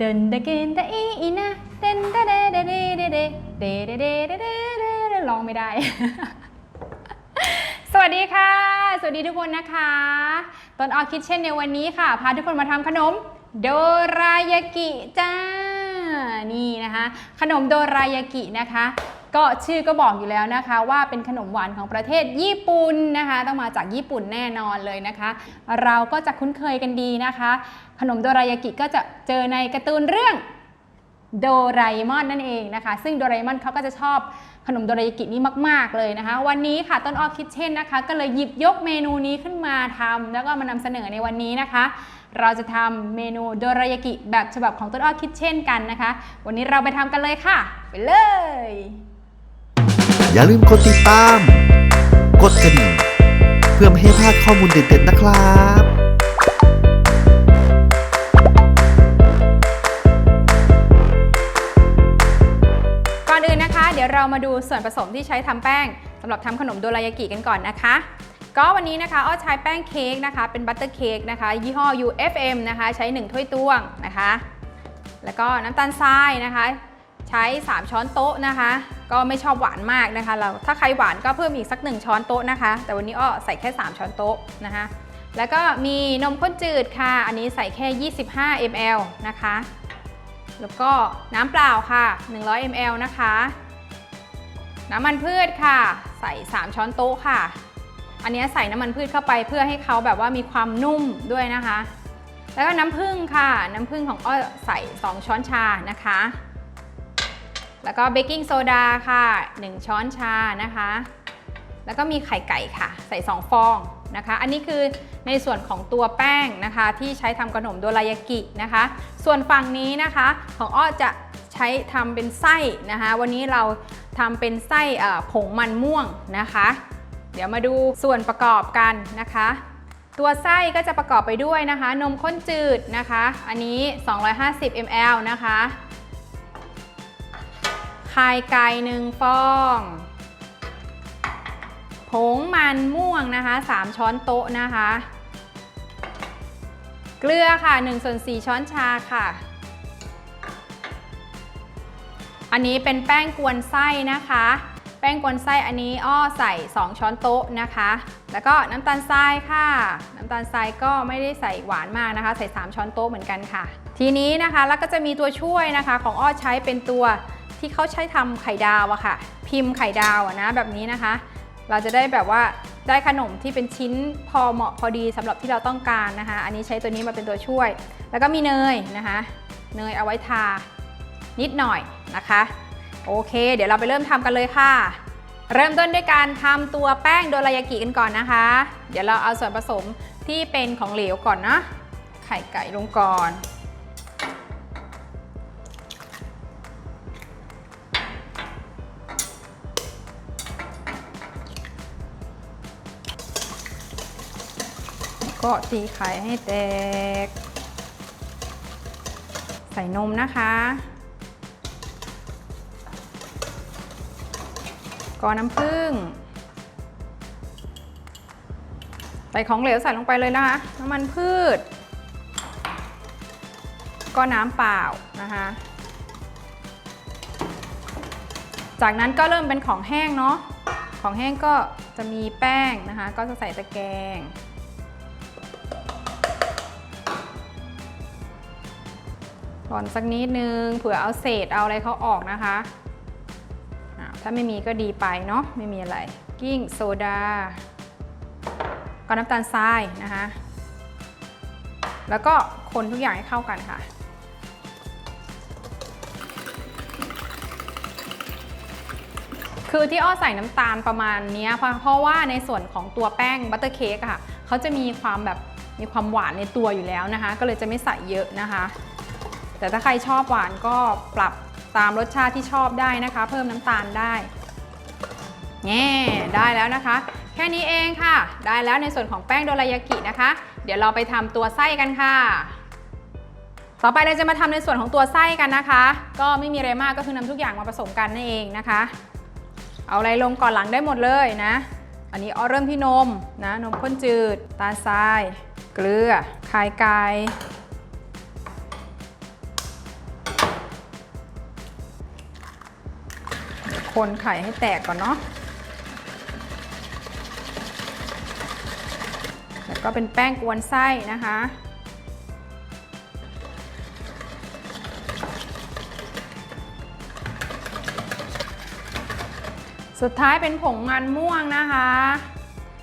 เดินตะเกนตะอีอีนะเดินเดเดเดเดเดเดเดเดเดเดเดเดร้องไม่ได้ สวัสดีค่ะ สวัสดีทุกคนนะคะต้นออคิดเช่นในวันนี้ค่ะ พาทุกคนมาทำขนม โดรายากิจ้า นี่นะคะ ขนมโดรายากินะคะ ก็ชื่อก็บอกอยู่แล้วนะคะว่าเป็นขนมหวานของประเทศญี่ปุ่นนะคะ ต้องมาจากญี่ปุ่นแน่นอนเลยนะคะ เราก็จะคุ้นเคยกันดีนะคะ ขนมโดรายากิก็จะเจอในการ์ตูนเรื่องโดราเอมอนนั่นเองนะคะ ซึ่งโดราเอมอนเขาก็จะชอบขนมโดรายากินี้มาก ๆ เลยนะคะ วันนี้ค่ะต้นออคิดเช่นนะคะ ก็เลยหยิบยกเมนูนี้ขึ้นมาทำแล้วก็มานำเสนอในวันนี้นะคะ เราจะทำเมนูโดรายากิแบบฉบับของต้นออคิดเช่นกันนะคะ วันนี้เราไปทำกันเลยค่ะ ไปเลย อย่าลืมกดติดตาม กดกระดิ่ง เพื่อไม่ให้พลาดข้อมูลเด็ดๆนะครับก่อนอื่นนะคะ เดี๋ยวเรามาดูส่วนผสมที่ใช้ทำแป้งสำหรับทำขนมโดรายากิกันก่อนนะคะ ก็วันนี้นะคะอ้อใช้แป้งเค้กนะคะ เป็นบัตเตอร์เค้กนะคะ ยี่ห้อ UFM นะคะ ใช้ 1 ถ้วยตวงนะคะ แล้วก็น้ำตาลทรายนะคะ ใช้ 3 ช้อนโต๊ะนะคะ ก็ไม่ชอบหวานมากนะคะ เราถ้าใครหวานก็เพิ่มอีกสัก 1 ช้อนโต๊ะนะคะ แต่วันนี้อ้อใส่แค่ 3 ช้อนโต๊ะนะคะ แล้วก็มีนมข้นจืดค่ะ อันนี้ใส่แค่ 25 ml นะคะ แล้วก็น้ำเปล่าค่ะ 100 ml นะคะ น้ำมันพืชค่ะ ใส่ 3 ช้อนโต๊ะค่ะ อันนี้ใส่น้ำมันพืชเข้าไปเพื่อให้เขาแบบว่ามีความนุ่มด้วยนะคะ แล้วก็น้ำผึ้งค่ะ น้ำผึ้งของอ้อใส่ 2 ช้อนชานะคะ แล้วก็เบกกิ้งโซดาค่ะ 1 ช้อนชานะคะ แล้วก็มีไข่ไก่ค่ะ ใส่ 2 ฟองนะคะ อันนี้คือในส่วนของตัวแป้งนะคะ ที่ใช้ทำขนมโดรายากินะคะ ส่วนฝั่งนี้นะคะของอ้อจะใช้ทำเป็นไส้นะคะ วันนี้เราทำเป็นไส้ผงมันม่วงนะคะ เดี๋ยวมาดูส่วนประกอบกันนะคะ ตัวไส้ก็จะประกอบไปด้วยนะคะ นมข้นจืดนะคะ อันนี้ 250 ml นะคะ ไข่ไก่หนึ่งฟอง ผงมันม่วงนะคะ 3 ช้อนโต๊ะนะคะ เกลือค่ะ1ส่วน4ช้อนชาค่ะ อันนี้เป็นแป้งกวนไส้นะคะ แป้งกวนไส้อันนี้อ้อใส่ 2 ช้อนโต๊ะนะคะ แล้วก็น้ำตาลทรายค่ะ น้ำตาลทรายก็ไม่ได้ใส่หวานมากนะคะ ใส่ 3 ช้อนโต๊ะเหมือนกันค่ะ ทีนี้นะคะแล้วก็จะมีตัวช่วยนะคะของอ้อใช้เป็นตัว ที่เขาใช้ทำไข่ดาวอะค่ะ พิมพ์ไข่ดาวอะนะแบบนี้นะคะ เราจะได้แบบว่าได้ขนมที่เป็นชิ้นพอเหมาะพอดีสำหรับที่เราต้องการนะคะ อันนี้ใช้ตัวนี้มาเป็นตัวช่วย แล้วก็มีเนยนะคะ เนยเอาไว้ทานิดหน่อยนะคะ โอเค เดี๋ยวเราไปเริ่มทำกันเลยค่ะ เริ่มต้นด้วยการทำตัวแป้งโดรายากิกันก่อนนะคะ เดี๋ยวเราเอาส่วนผสมที่เป็นของเหลวก่อนนะไข่ไก่ลงก่อน ก็ตีไข่ให้แตก ใส่นมนะคะ ก่อน้ำผึ้งใส่ของเหลวใส่ลงไปเลยนะคะ น้ำมันพืช ก็น้ำเปล่านะคะ จากนั้นก็เริ่มเป็นของแห้งเนาะของแห้งก็จะมีแป้งนะคะ ก็จะใส่ตะแกรง ก่อนสักนิดนึงเผื่อเอาเศษเอาอะไรเขาออกนะคะถ้าไม่มีก็ดีไปเนาะไม่มีอะไร กิ้งโซดาก็น้ำตาลทรายนะคะ แล้วก็คนทุกอย่างให้เข้ากันค่ะ คือที่อ้อใส่น้ำตาลประมาณนี้เพราะว่าในส่วนของตัวแป้งบัตเตอร์เค้กค่ะเขาจะมีความแบบมีความหวานในตัวอยู่แล้วนะคะ ก็เลยจะไม่ใส่เยอะนะคะ แต่ถ้าใครชอบหวานก็ปรับตามรสชาติที่ชอบได้นะคะ เพิ่มน้ำตาลได้แง่ได้แล้วนะคะ แค่นี้เองค่ะ ได้แล้วในส่วนของแป้งโดรายากินะคะ เดี๋ยวเราไปทำตัวไส้กันค่ะ ต่อไปเราจะมาทำในส่วนของตัวไส้กันนะคะ ก็ไม่มีอะไรมากก็คือนำทุกอย่างมาผสมกันนั่นเองนะคะ เอาอะไรลงก่อนหลังได้หมดเลยนะ อันนี้อ้อเริ่มที่นมนะนมข้นจืด ตาลทราย เกลือไข่ไก่ คนไข่ให้แตกก่อนเนาะ แล้วก็เป็นแป้งกวนไส้นะคะ สุดท้ายเป็นผงมันม่วงนะคะ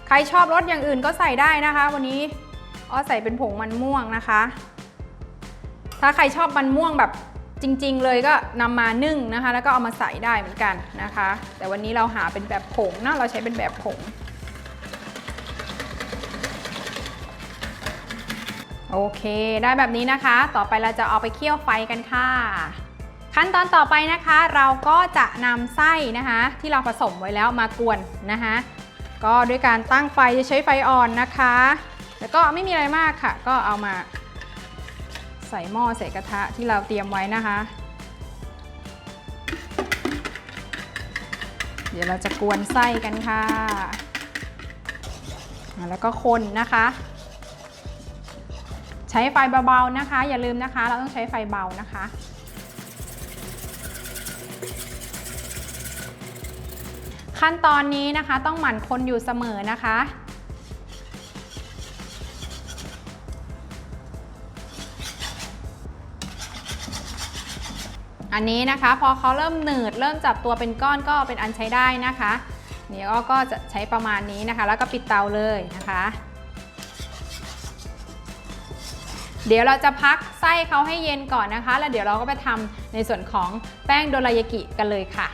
ใครชอบรสอย่างอื่นก็ใส่ได้นะคะ วันนี้อ้อใส่เป็นผงมันม่วงนะคะ ถ้าใครชอบมันม่วงแบบ จริง ๆ เลยก็นำมานึ่งนะคะ แล้วก็เอามาใส่ได้เหมือนกันนะคะ แต่วันนี้เราหาเป็นแบบผงนะเราใช้เป็นแบบผงโอเค ได้แบบนี้นะคะ ต่อไปเราจะเอาไปเคี่ยวไฟกันค่ะ ขั้นตอนต่อไปนะคะ เราก็จะนำไส้นะคะ ที่เราผสมไว้แล้วมากวนนะคะ ก็ด้วยการตั้งไฟจะใช้ไฟอ่อนนะคะ แล้วก็ไม่มีอะไรมากค่ะ ก็เอามา ใส่หม้อใส่กระทะที่เราเตรียมไว้นะคะ เดี๋ยวเราจะกวนไส้กันค่ะ แล้วก็คนนะคะ ใช้ไฟเบาๆนะคะ อย่าลืมนะคะ เราต้องใช้ไฟเบานะคะขั้นตอนนี้นะคะต้องหมั่นคนอยู่เสมอนะคะ อันนี้นะคะพอเขาเริ่มหนืดเริ่มจับตัวเป็นก้อนก็เป็นอันใช้ได้นะคะเดี๋ยวก็จะใช้ประมาณนี้นะคะ แล้วก็ปิดเตาเลยนะคะ เดี๋ยวเราจะพักไส้เขาให้เย็นก่อนนะคะ แล้วเดี๋ยวเราก็ไปทำในส่วนของแป้งโดรายากิกันเลยค่ะ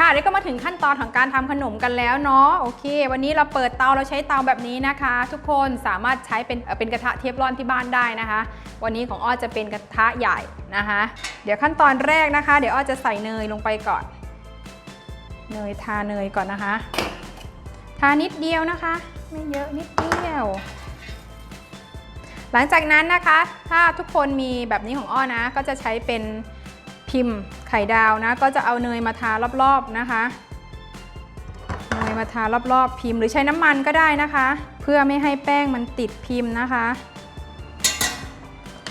ค่ะนี่ก็มาถึงขั้นตอนของการทำขนมกันแล้วเนาะโอเค วันนี้เราเปิดเตาเราใช้เตาแบบนี้นะคะ ทุกคนสามารถใช้เป็นเป็นกระทะเทฟลอนที่บ้านได้นะคะ วันนี้ของอ้อจะเป็นกระทะใหญ่นะคะ เดี๋ยวขั้นตอนแรกนะคะ เดี๋ยวอ้อจะใส่เนยลงไปก่อน เนยทาเนยก่อนนะคะ ทานิดเดียวนะคะ ไม่เยอะนิดเดียว หลังจากนั้นนะคะ ถ้าทุกคนมีแบบนี้ของอ้อนะ ก็จะใช้เป็น พิมพ์ไข่ดาวนะ ก็จะเอาเนยมาทารอบๆนะคะ เนยมาทารอบๆพิมพ์หรือใช้น้ำมันก็ได้นะคะ เพื่อไม่ให้แป้งมันติดพิมพ์นะคะ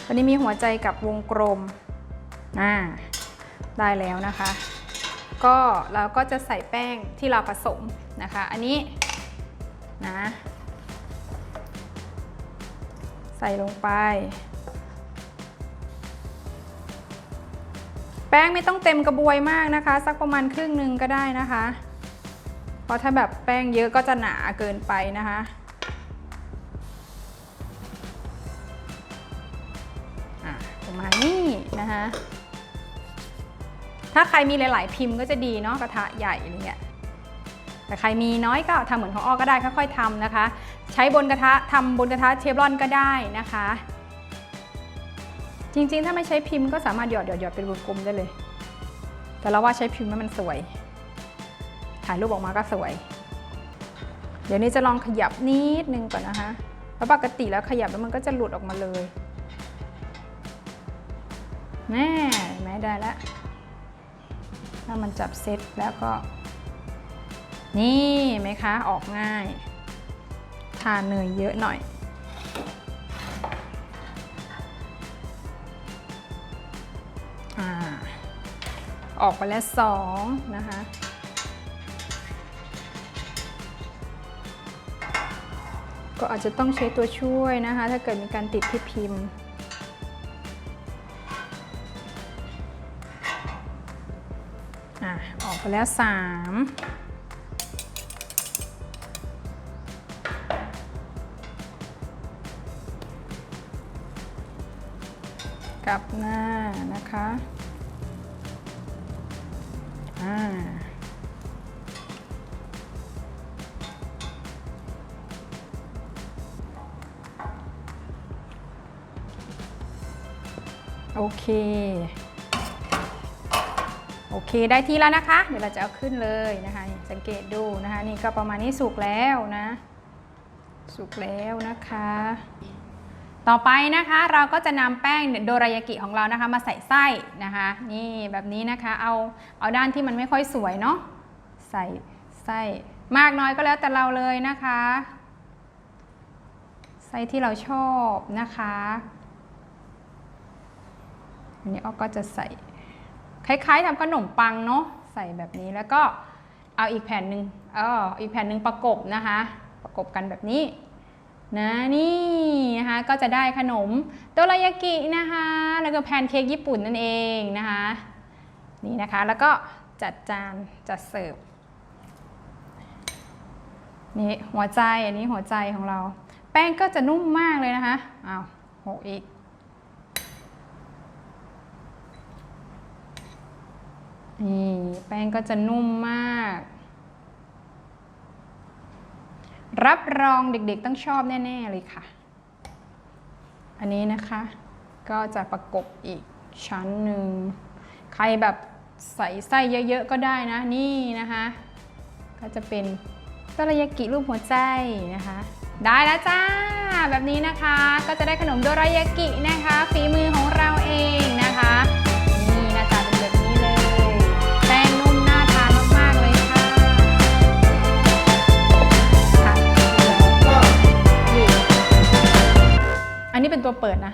วันนี้มีหัวใจกับวงกลมอ่าได้แล้วนะคะ ก็เราก็จะใส่แป้งที่เราผสมนะคะ อันนี้นะ ใส่ลงไป ป้งไม่ต้องเต็มกระบวยมากนะคะ สักประมาณครึ่งหนึ่งก็ได้นะคะ เพราะถ้าแบบแป้งเยอะก็จะหนาเกินไปนะคะอะประมาณนี้นะคะ ถ้าใครมีหลาย ๆ พิมพ์ก็จะดีเนาะกระทะใหญ่อะไรเงี้ยแต่ใครมีน้อยก็ทำเหมือนของอ้อก็ได้ค่อยๆทำนะคะ ใช้บนกระทะทำบนกระทะเทฟลอนก็ได้นะคะ จริงๆ ถ้าไม่ใช้พิมพ์ก็สามารถหยอดหยอดหยอดเป็นวงกลมได้เลย แต่เราว่าใช้พิมพ์ให้มันสวย ถ่ายรูปออกมาก็สวย เดี๋ยวนี้จะลองขยับนิดนึงก่อนนะคะเพราะปกติแล้วขยับแล้วมันก็จะหลุดออกมาเลยแน่ไม่ได้แล้วถ้ามันจับเซตแล้วก็ นี่ไหมคะ ออกง่าย ทาเนยเยอะหน่อย ออกไปแล้วสองนะคะก็อาจจะต้องใช้ตัวช่วยนะคะ ถ้าเกิดมีการติดที่พิมพ์อะออกไปแล้วสามกลับหน้านะคะ โอเค โอเคได้ที่แล้วนะคะ เดี๋ยวเราจะเอาขึ้นเลยนะคะ สังเกตดูนะคะ นี่ก็ประมาณนี้สุกแล้วนะ สุกแล้วนะคะ ต่อไปนะคะเราก็จะนำแป้งโดรายากิของเรานะคะ มาใส่ไส้นะคะ นี่แบบนี้นะคะเอาเอาด้านที่มันไม่ค่อยสวยเนาะใส่ไส้มากน้อยก็แล้วแต่เราเลยนะคะไส้ที่เราชอบนะคะอันนี้อ้อก็จะใส่ คล้ายๆทำขนมปังเนาะใส่แบบนี้แล้วก็เอาอีกแผ่นหนึ่งเอออีกแผ่นหนึ่งประกบนะคะ ประกบกันแบบนี้ นะนี่นะคะก็จะได้ขนมโดรายากินะคะ แล้วก็แพนเค้กญี่ปุ่นนั่นเองนะคะนี่นะคะแล้วก็จัดจานจัดเสิร์ฟนี่หัวใจอันนี้หัวใจของเรา แป้งก็จะนุ่มมากเลยนะคะอ้าวหกอีกนี่แป้งก็จะนุ่มมาก รับรองเด็กๆต้องชอบแน่ ๆ เลยค่ะ อันนี้นะคะ ก็จะประกบอีกชั้นหนึ่ง ใครแบบใส่ไส้เยอะ ๆ ก็ได้นะ นี่นะคะ ก็จะเป็นโดรายากิรูปหัวใจนะคะ ได้แล้วจ้า แบบนี้นะคะ ก็จะได้ขนมโดรายากินะคะ ฝีมือของเราเองนะคะ เป็นตัวเปิดนะ